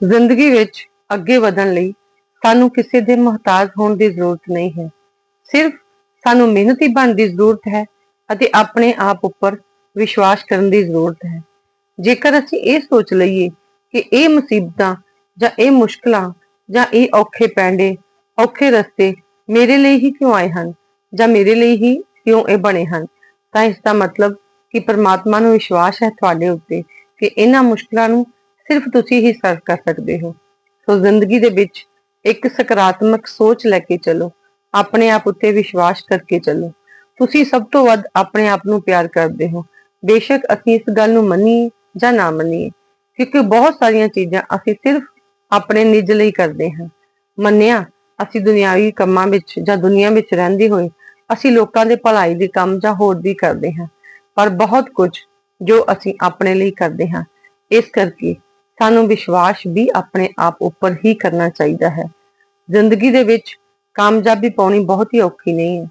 ਜ਼ਿੰਦਗੀ ਵਿੱਚ ਅੱਗੇ ਵਧਣ ਲਈ ਸਾਨੂੰ ਕਿਸੇ ਦੇ ਮੁਹਤਾਜ ਹੋਣ ਦੀ ਜ਼ਰੂਰਤ ਨਹੀਂ ਹੈ। ਸਿਰਫ ਸਾਨੂੰ ਮਿਹਨਤੀ ਬਣਨ ਦੀ ਜ਼ਰੂਰਤ ਹੈ ਅਤੇ ਆਪਣੇ ਆਪ ਉੱਪਰ ਵਿਸ਼ਵਾਸ ਕਰਨ ਦੀ ਜ਼ਰੂਰਤ ਹੈ। ਜੇਕਰ ਅਸੀਂ ਇਹ ਸੋਚ ਲਈਏ ਕਿ ਇਹ ਮੁਸੀਬਤਾਂ ਜਾਂ ਇਹ ਮੁਸ਼ਕਲਾਂ ਜਾਂ ਇਹ ਔਖੇ ਪੈਂਡੇ, ਔਖੇ ਰਸਤੇ ਮੇਰੇ ਲਈ ਹੀ ਕਿਉਂ ਆਏ ਹਨ ਜਾਂ ਮੇਰੇ ਲਈ ਹੀ ਕਿਉਂ ਇਹ ਬਣੇ ਹਨ, ਤਾਂ ਇਸ ਦਾ ਮਤਲਬ ਕਿ ਪ੍ਰਮਾਤਮਾ ਨੂੰ ਵਿਸ਼ਵਾਸ ਹੈ ਤੁਹਾਡੇ ਉੱਤੇ ਕਿ ਇਹਨਾਂ ਮੁਸ਼ਕਲਾਂ ਨੂੰ ਸਿਰਫ ਤੁਸੀਂ ਹੀ ਸਰ ਕਰ ਸਕਦੇ ਹੋ। ਸੋ ਜ਼ਿੰਦਗੀ ਦੇ ਵਿੱਚ ਇੱਕ ਸਕਾਰਾਤਮਕ ਸੋਚ ਲੈ ਕੇ ਚੱਲੋ। ਆਪਣੇ ਆਪ ਉੱਤੇ ਵਿਸ਼ਵਾਸ ਕਰਕੇ ਚੱਲੋ। ਤੁਸੀਂ ਸਭ ਤੋਂ ਵੱਧ ਆਪਣੇ ਆਪ ਨੂੰ ਪਿਆਰ ਕਰਦੇ ਹੋ। ਬੇਸ਼ੱਕ ਅਸੀਂ ਇਸ ਗੱਲ ਨੂੰ ਮੰਨੀਏ ਜਾਂ ਨਾ ਮੰਨੀਏ, ਕਿਉਂਕਿ ਬਹੁਤ ਸਾਰੀਆਂ ਚੀਜ਼ਾਂ ਅਸੀਂ ਸਿਰਫ ਆਪਣੇ ਨਿੱਜ ਲਈ ਕਰਦੇ ਹਾਂ। ਮੰਨਿਆ, ਅਸੀਂ ਦੁਨਿਆਵੀ ਕੰਮਾਂ ਵਿੱਚ ਜਾਂ ਦੁਨੀਆ ਵਿੱਚ ਰਹਿੰਦੇ ਹੋਏ ਅਸੀਂ ਲੋਕਾਂ ਦੇ ਭਲਾਈ ਦੇ ਕੰਮ ਜਾਂ ਹੋਰ ਵੀ ਕਰਦੇ ਹਾਂ। ਪਰ ਬਹੁਤ ਕੁਝ ਜੋ ਅਸੀਂ ਆਪਣੇ ਲਈ ਕਰਦੇ ਹਾਂ, ਇਸ ਕਰਕੇ ਸਾਨੂੰ ਵਿਸ਼ਵਾਸ ਵੀ ਆਪਣੇ ਆਪ ਉੱਪਰ ਹੀ ਕਰਨਾ ਚਾਹੀਦਾ ਹੈ। ਜ਼ਿੰਦਗੀ ਦੇ ਵਿੱਚ ਕਾਮਯਾਬੀ ਪਾਉਣੀ ਬਹੁਤ ਹੀ ਔਖੀ ਨਹੀਂ ਹੈ।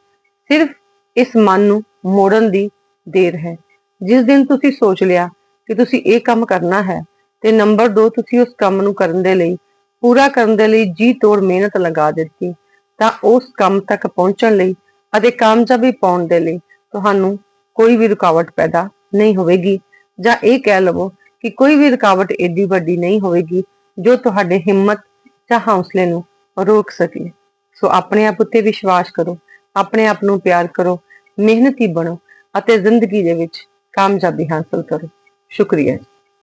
ਸਿਰਫ ਇਸ ਮਨ ਨੂੰ ਮੋੜਨ ਦੀ ਦੇਰ ਹੈ। ਜਿਸ ਦਿਨ ਤੁਸੀਂ ਸੋਚ ਲਿਆ ਕਿ ਤੁਸੀਂ ਇਹ ਕੰਮ ਕਰਨਾ ਹੈ ਤੇ ਨੰਬਰ 2 ਤੁਸੀਂ ਉਸ ਕੰਮ ਨੂੰ ਕਰਨ ਦੇ ਲਈ, ਪੂਰਾ ਕਰਨ ਦੇ ਲਈ ਜੀ ਤੋੜ ਮਿਹਨਤ ਲਗਾ ਦਿੱਤੀ, ਤਾਂ ਉਸ ਕੰਮ ਤੱਕ ਪਹੁੰਚਣ ਲਈ ਅਤੇ ਕਾਮਯਾਬੀ ਪਾਉਣ ਦੇ ਲਈ ਤੁਹਾਨੂੰ ਕੋਈ ਵੀ ਰੁਕਾਵਟ ਪੈਦਾ ਨਹੀਂ ਹੋਵੇਗੀ। ਜਾਂ ਇਹ ਕਹਿ ਲਵੋ ਕਿ ਕੋਈ ਵੀ ਰੁਕਾਵਟ ਏਡੀ ਵੱਡੀ ਨਹੀਂ ਹੋਵੇਗੀ ਜੋ ਤੁਹਾਡੇ ਹਿੰਮਤ ਜਾਂ ਹੌਸਲੇ ਨੂੰ ਰੋਕ ਸਕੇ। ਸੋ ਆਪਣੇ ਆਪ ਉੱਤੇ ਵਿਸ਼ਵਾਸ ਕਰੋ, ਆਪਣੇ ਆਪ ਨੂੰ ਪਿਆਰ ਕਰੋ, ਮਿਹਨਤੀ ਬਣੋ ਅਤੇ ਜ਼ਿੰਦਗੀ ਦੇ ਵਿੱਚ ਕਾਮਯਾਬੀ ਹਾਸਲ ਕਰੋ। ਸ਼ੁਕਰੀਆ